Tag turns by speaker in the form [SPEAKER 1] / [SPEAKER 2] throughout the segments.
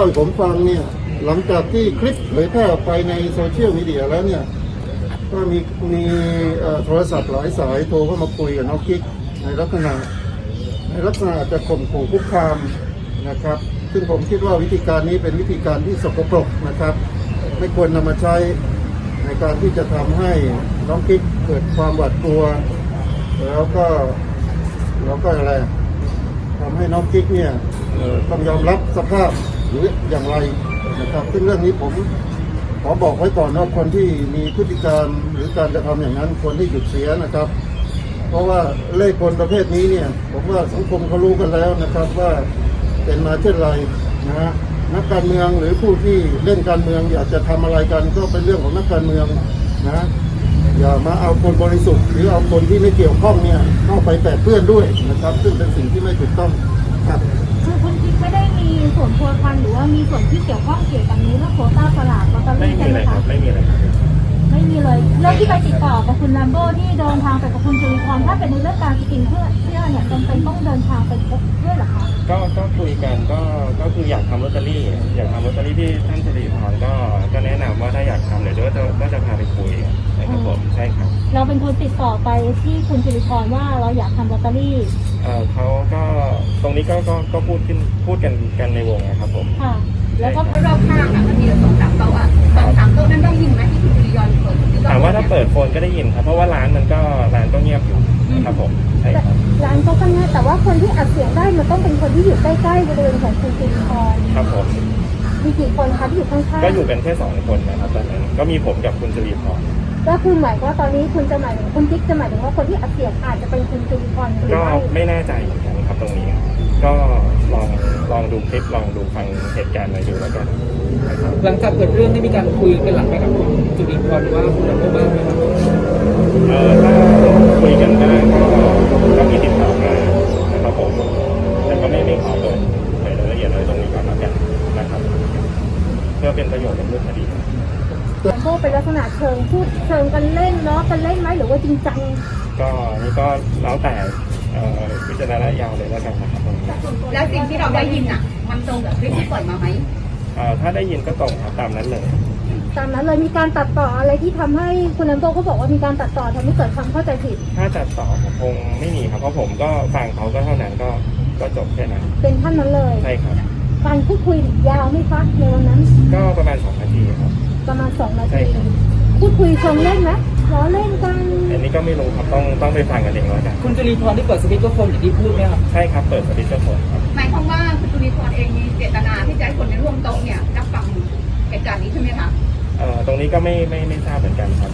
[SPEAKER 1] ล่าให้ผมฟังเนี่ยหลังจากที่คลิปเผยแพร่ออกไปในโซเชียลมีเดียแล้วเนี่ยก็มีมีโทรศัพท์หลายสายโทรเข้ามาคุยกับน้องกิ๊กในลักษณะในลักษณะจะข่มขู่คุกคามนะครับ ซึ่งผมคิดว่าวิธีการนี้เป็นวิธีการที่สกปรกนะครับ ไม่ควรนำมาใช้ในการที่จะทำให้น้องกิ๊กเกิดความหวาดกลัว แล้วก็แล้วก็อะไรทำให้น้องกิ๊กเนี่ยต้องยอมรับสภาพ หรืออย่างไรนะครับซึ่งเรื่องนี้ผมขอบอกไว้ก่อนว่าคนที่มีพฤติการมหรือการกระทำอย่างนั้นควรที่หยุดเสียนะครับ เพราะว่าเล่ห์กลประเภทนี้เนี่ย ผมว่าสังคมเขารู้กันแล้วนะครับว่าเป็นมาเช่นไรนะฮะนักการเมืองหรือผู้ที่เล่นการเมือง อยากจะทำอะไรกันก็เป็นเรื่องของนักการเมืองนะอย่ามาเอาคนบริสุทธิ์หรือเอาคนที่ไม่เกี่ยวข้องเนี่ยเข้าไปแปดเปื้อนด้วยนะครับ ซึ่งเป็นสิ่งที่ไม่ถูกต้องครับ
[SPEAKER 2] คือคุณกิ๊ก ไม่ได้มีส่วนพัวพันหรือว่ามีส่วนที่เกี่ยวข้องเกี่ยวกับนี้เรื่องโควต้าสลากลอตเตอ
[SPEAKER 3] ไม่
[SPEAKER 2] รี่
[SPEAKER 3] มี
[SPEAKER 2] ใช่ไห
[SPEAKER 3] อะ
[SPEAKER 2] ม
[SPEAKER 3] ยครั
[SPEAKER 2] คะ
[SPEAKER 3] บไม่มีอะไรครับ
[SPEAKER 2] ไม่มีเลยเรื่องที่ไปติดต่อกับคุณแลมโบ้ที่เดินทางไปกับคุณจุลิพรถ้าเป็นในเรื่องการสกินเพื่อเชื่อเนี่ยจำเป็นต้องเดินทางไปพบด้วยเหรอคะ
[SPEAKER 3] ก็ก็คุยกันก็ก็คืออยากทำลอตเตอรี่ อยากทำลอตเตอรี่ที่ท่านสิริพรก็ก็แนะนำว่าถ้าอยากทำเดี๋ยวก็จะก็จะพาไปคุยนะครับผมใช่ครับ
[SPEAKER 2] เราเป็นคนติดต่อไปที่คุณจุลิพรว่าเราอยากทำลอตเตอรี่
[SPEAKER 3] เอ่อเขาก็ตรงนี้ก็ก็ก็พูดขึ้นพูดกันกันในวงนะครับผม
[SPEAKER 2] ค่ะแล้วก็
[SPEAKER 4] รอบข้างอะมันมีสองสามโต๊ะอะสองสามโต๊ะนั้นได้ยินไหมที่คุณ จุริยอนเปิดที่
[SPEAKER 3] ถามว่าถ้าเปิดโฟนก็ได้ยินครับ เพราะว่าร้านมันก็ร้านก็เงียบอยู่ครับผมใช่ครับ
[SPEAKER 2] ร้านเขาก็ง่ายแต่ว่าคนที่อัดเสียงได้มันต้องเป็นคนที่อยู่ใกล้ๆบริเวณของคุณจุลิพร
[SPEAKER 3] ครับผม
[SPEAKER 2] มีกี่คนคะที่อยู่ข้างๆ
[SPEAKER 3] ก็อยู่กันแค่สองคนนะครับตอนนั้นก็มีผมกับคุณสิริพร
[SPEAKER 2] ก็คือหมายความว่าตอนนี้คุณจะหมายถึงคุณกิ๊กจะหมายถึงว่าคนที่อัดเสียงอาจจะเป็นคุณจุลิพรหรือ
[SPEAKER 3] ก็
[SPEAKER 2] ไม่
[SPEAKER 3] ไม่แน่ใจเหมือนกันครับตรงนี้ ก็ลองลองดูคลิปลองดูฟังเหตุการณ์หน่อยดูแล้วกันนะครับ
[SPEAKER 5] หลังจากเกิดเรื่องได้มีการคุยกันหลังไหมครับคุณจุลินพรหรือว่าคุณลำโพบ้างไหมครับ
[SPEAKER 3] เออถ้าคุยกันได้ก็ก็มีติดต่อมานะครับผมแต่ก็ไม่ไม่ขอเปิดเผยรายละเอียดอะไรตรงนี้ก่อนแล้วกันนะครับ เพื่อเป็นประโยชน์ในเรื่องคดี
[SPEAKER 2] โบเป็นลักษณะเชิงพูดเชิงกันเล่นเนาะกันเล่นไหมหรือว่าจริงจัง
[SPEAKER 3] ก็นี่ก็แล้วแต่เอ่อพิจารณญาณเลยแล้วกันนะครับตรงนี้
[SPEAKER 4] แล้วสิ่งที่เราได้ยินอะ มันตรงกับคลิปที่ปล่อยมาไหม
[SPEAKER 3] เอ่อถ้าได้ยินก็ตรงครับตามนั้นเลย
[SPEAKER 2] ตามนั้นเลยมีการตัดต่ออะไรที่ทำให้คุณนันโตเขาบอกว่ามีการตัดต่อทำให้เกิดความเข้าใจผิด
[SPEAKER 3] ถ้าจัดต่อผมคงไม่มีครับเพราะผมก็ฟังเขาก็เท่านั้นก็ก็จบแค่นั้น
[SPEAKER 2] เป็นท่านนั้นเลย
[SPEAKER 3] ใช่ครับ
[SPEAKER 2] การพูดคุยยาวไหม่ฟักในวันนั้น
[SPEAKER 3] ก็ประมาณสองนาทีครับ
[SPEAKER 2] ประมาณสองนา
[SPEAKER 3] ใช่
[SPEAKER 2] ที
[SPEAKER 3] ครับ
[SPEAKER 2] พูดคุยเชิงเล่นไหมล้อเล่นกัน
[SPEAKER 3] อันนี้ก็ไม่รู้ครับต้องต้องไปฟังกันเองแล้วกัน
[SPEAKER 5] คุณจุลินพรได้เปิดสปีกเกอร์โฟนอย่างที่พูดไหมครับ
[SPEAKER 3] ใช่ครับเปิดสปีกเกอร์โฟนครับ
[SPEAKER 4] หมาย พรเองมีเจตนาที่จะให้คนในร่วมโต๊ะเนี่ยรับฟังเหตุการณ์นี้ใช่ไหมคะ
[SPEAKER 3] เอ่อตรงนี้ก็ไม่ไม่ไม่ทราบเหมือนกันครับ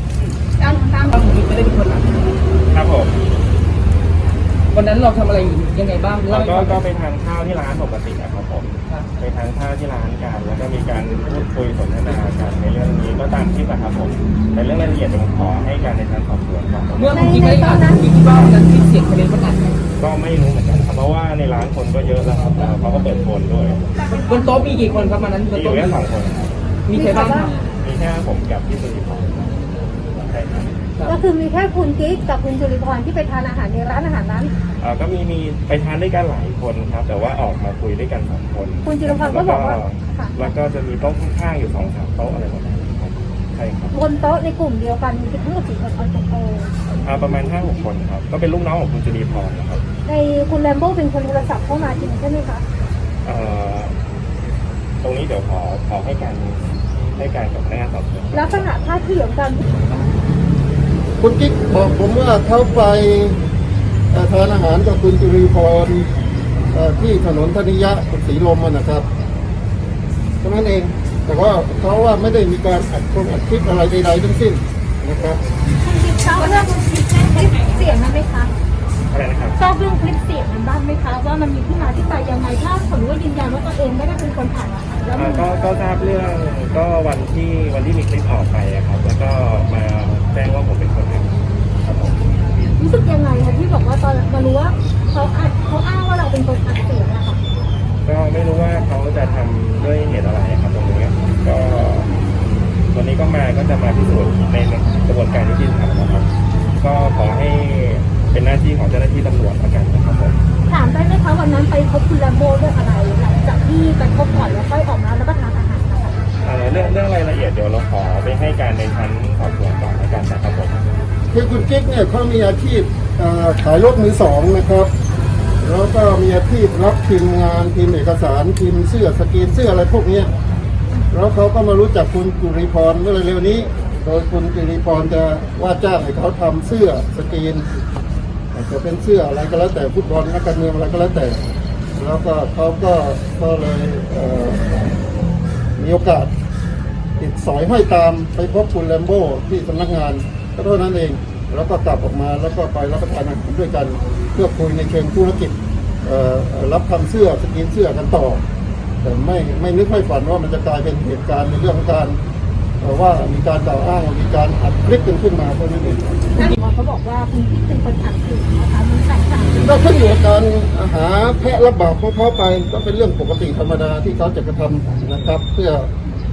[SPEAKER 4] ตามตาม
[SPEAKER 5] ถ้าคุณไม่ได้เป็นคนหลัก
[SPEAKER 3] ครับผม
[SPEAKER 5] วันนั้นเราทำอะไรอยู่ยังไงบ้าง
[SPEAKER 3] เรา
[SPEAKER 5] เล่าให้
[SPEAKER 3] ก็
[SPEAKER 5] ฟัง
[SPEAKER 3] ก็ไปทานข้าวที่ร้านปกติอะครับผม
[SPEAKER 5] ครับ
[SPEAKER 3] ไปทานข้าวที่ร้านกันแล้วก็มีการพูดคุยสนทนากันในเรื่องนี้ก็ตามที่อะครับผมในเรื่องรายละเอียดผมขอให้การในการสอบสวนก่อน
[SPEAKER 5] เมื่อคุณกิ๊กไม่ได้อ่านคุณกิ๊กคิดว่าวันนั้นคลิปเสียงทะเลมันอัดไหม
[SPEAKER 3] ก็ไม่รู้เหมือนกันครับเพราะว่าในร้านคนก็เยอะแล้วครับแล้วเขาก็เปิดโฟนด้วย
[SPEAKER 5] บนโต๊ะมีกี่คนครับวันนั้นบน
[SPEAKER 3] อยู่
[SPEAKER 5] โต๊ะ
[SPEAKER 3] แค่สองคนครับ
[SPEAKER 5] มีใครบ้างครับ
[SPEAKER 3] มีแค่ผมกับพี่สุริพรใช่ครับ
[SPEAKER 2] ก็คือมีแค่คุณกิ๊กกับคุณจุลิพรที่ไปทานอาหารในร้านอาหารนั้น
[SPEAKER 3] เอ่อก็มีมีไปทานด้วยกันหลายคนครับ แต่ว่าออกมาคุยด้วยกันสองคน
[SPEAKER 2] คุณจิรพันธ์ก็บอกว่า ค่ะ
[SPEAKER 3] แล้วก็จะมีโต๊ะข้างๆอยู่สองสามโต๊ะอะไรประมาณนี้ครับใช่ครับ
[SPEAKER 2] บนโต๊ะในกลุ่มเดียวกันมีทั้งหมดกี่คนเอาตรง
[SPEAKER 3] อ่าประมาณห้าหกคนครับก็เป็นลูกน้องของคุณจุลีพรนะครับ
[SPEAKER 2] ๆ ในคุณแลมโบ้เป็นคนโทรศัพท์เข้ามาจริงใช่ไหมคะ
[SPEAKER 3] เอ่อตรงนี้เดี๋ยวขอขอให้การให้การกับพนักงานสอบสวน
[SPEAKER 2] ลักษณะท่าทีของการ
[SPEAKER 1] คุณกิ๊กบอกผมว่าเขาไปเอ่อทานอาหารกับคุณจุรีพรเอ่อที่ถนนธนิยะศรีลมอะนะครับเท่านั้นเอง แต่ว่าเขาว่าไม่ได้มีการอัดคงอัดคลิปอะไรใดๆทั้งสิ้นนะครับ
[SPEAKER 2] คุณกิ๊กทราบเรื่องคลิปเสียงนั้นไหมคะ
[SPEAKER 3] อะไรนะครับ
[SPEAKER 2] ทราบเรื่องคลิปเสียงนั้นบ้างไหมคะว่ามันมีที่มาที่ไปยังไงถ้าสมมติว่ายืนยันว่าตัวเองไม่ได้เป็นคนถ่ายอาหารแล้วมัน
[SPEAKER 3] อ่าก็ก็ทราบเรื่องก็วันที่วันที่มีคลิปออกไปอะครับ แล้วก็มาแจ้งว่าผมเป็นคนทำครับผม
[SPEAKER 2] รู้สึกยังไงคะที่บอกว่าตอนมารู้ว่าเขาอัดเขาอ้างว่าเราเป็นคนอัดเสียงอะค่ะ
[SPEAKER 3] ก็ไม่รู้ว่าเขาจะทำด้วยเหตุอะไรครับตรงนี้ก็วันนี้ก็มาก็จะมาพิสูจน์ในกระบวนการยุติธรรมนะครับ ก็ขอให้ เป็นหน้าที่ของเจ้าหน้าที่ตำรวจแล้วกันนะครับผม
[SPEAKER 2] ถามได้ไหมคะวันนั้นไปพบคุณแลมโบ้เรื่องอะไรหลังจากที่ไปพบก่อนแล้วค่อยออกมาแล้วก็ทานอาหารนะคะ
[SPEAKER 3] เอ่อเรื่องเรื่องรายละเอียดเดี๋ยวเราขอไปให้การในชั้นสอบสวนก่อนแล้วกันนะครับผม
[SPEAKER 1] คือคุณกิ๊กเนี่ยเขามีอาชีพเอ่อขายรถมือสองนะครับ แล้วก็มีอาชีพรับพิมพ์งานพิมพ์เอกสารพิมพ์เสื้อสกรีนเสื้ออะไรพวกเนี้ยแล้วเขาก็มารู้จักคุณกุริพรเมื่อเร็วๆนี้ โดยคุณกุริพรจะว่าจ้างให้เขาทำเสื้อสกรีนอา จจะเป็นเสื้ออะไรก็แล้วแต่ฟุตบอลนักการเมืองอะไรก็แล้วแต่ แล้วก็เขาก็ก็เลยเมีโอกาสติดสอยห้อยตามไปพบคุณแลมโบ้ที่สำนักงานก็เท่านั้นเอง แล้วก็กลับออกมาแล้วก็ไปรับประทานอาหารด้วยกัน เพื่อคุยในเชิงธุรกิจรับทำเสื้อสกรีนเสื้อกันต่อ แต่ไม่ไม่นึกไม่ฝันว่ามันจะกลายเป็นเหตุการณ์ในเรื่องของการ เอ่อว่ามีการกล่าวอ้างว่ามีการอัดคลิปกันขึ้นมาเท่านั้นเอง
[SPEAKER 2] เขาบอกว่าคุณกิ๊กเป็นคนอัดคลิปนะคะมันแตกต่างจาก
[SPEAKER 1] ก็ขึ้นอยู่กับการหาแพะรับบาปของเขาไปก็เป็นเรื่องปกติธรรมดาที่เขาจะกระทำนะครับ เพื่อ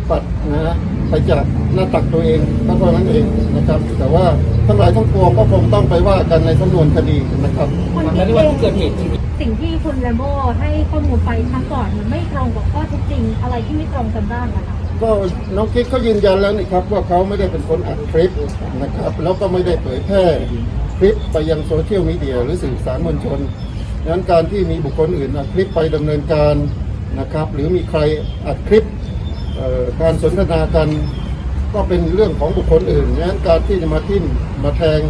[SPEAKER 1] ปัดนะฮะไปจากหน้าตักตัวเองก็เท่านั้นเองนะครับ แต่ว่าทั้งหลายทั้งปวงก็คงต้องไปว่ากันในสำนวนคดีนะครับ
[SPEAKER 2] คุณ
[SPEAKER 5] แล้
[SPEAKER 2] กิ๊
[SPEAKER 5] ว
[SPEAKER 2] ก
[SPEAKER 5] ใน
[SPEAKER 2] เอ
[SPEAKER 5] วัน
[SPEAKER 2] ง
[SPEAKER 5] ที่เกิดเหตุจริง
[SPEAKER 2] สิ่งที่คุณแลมโบ้ให้ข้อมูลไปครั้งก่อนมันไม่ตรงกับข้อเท็จจริงอะไรที่ไม่ตรงกันบ้างนะคะ
[SPEAKER 1] ก็น้องกิ๊กเขายืนยันแล้วนี่ครับว่าเขาไม่ได้เป็นคนอัดคลิปนะครับ แล้วก็ไม่ได้เผยแพร่คลิปไปยังโซเชียลมีเดียหรือสื่อสารมวลชนดังนั้นการที่มีบุคคลอื่นอัดคลิปไปดำเนินการนะครับ หรือมีใครอัดคลิปการสนทนากันก็เป็นเรื่องของบุคคลอื่นดังนั้นการที่จะมาทิ่มมาแทง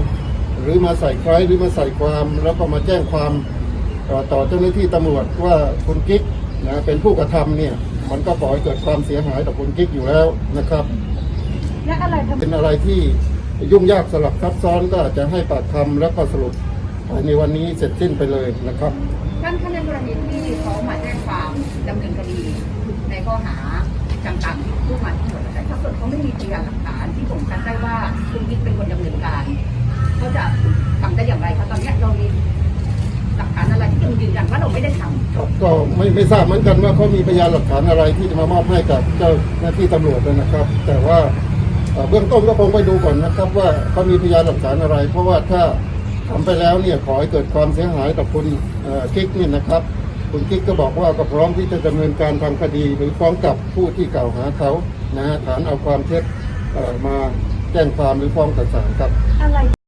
[SPEAKER 1] หรือมาใส่ไคร้หรือมาใส่ความ แล้วก็มาแจ้งความต่อเจ้าหน้าที่ตำรวจว่าคุณกิ๊กนะเป็นผู้กระทำเนี่ย มันก็ก่อให้เกิดความเสียหายต่อคุณกิ๊กอยู่แล้วนะครับ
[SPEAKER 2] และอะไรทำ
[SPEAKER 1] เป็นอะไรที่ยุ่งยากสลับซับซ้อนก็อาจจะให้ปากคำแล้วก็สรุปภายในวันนี้เสร็จสิ้นไปเลยนะครับ
[SPEAKER 4] ท่านท่านในกรณีที่เขามาแจ้งความดำเนินคดีในข้อหาต่างๆที่พูดมาทั้งหมดแต่ถ้าเกิดเขาไม่มีพยานหลักฐานที่ผมชัดได้ว่าคุณกิ๊กเป็นคนดำเนินการเขาจะทำได้อย่างไรคะตอนเนี้ยเรามีห ลักฐานอะไรที่ยังยืนยันว่าเราไม่ได้ทำ
[SPEAKER 1] ก็ไม่ไม่ทราบเหมือนกันว่าเขามีพยานหลักฐานอะไรที่จะมามอบให้กับเจ้าหน้าที่ตำรวจนะครับ แต่ว่าเอ่อเบื้องต้นก็คงไปดูก่อนนะครับ ว่าเขามีพยานหลักฐานอะไร เพราะว่าถ้าทำไปแล้วเนี่ยขอให้เกิดความเสียหายต่อคุณเอ่อกิ๊กเนี่ยนะครับ คุณกิ๊กก็บอกว่าก็พร้อมที่จะดำเนินการทางคดี หรือฟ้องกลับผู้ที่กล่าวหาเขานะฮะฐานเอาความเท็จเอ่อมาแจ้งความหรือฟ้องต่อศาลครับ
[SPEAKER 2] อะไร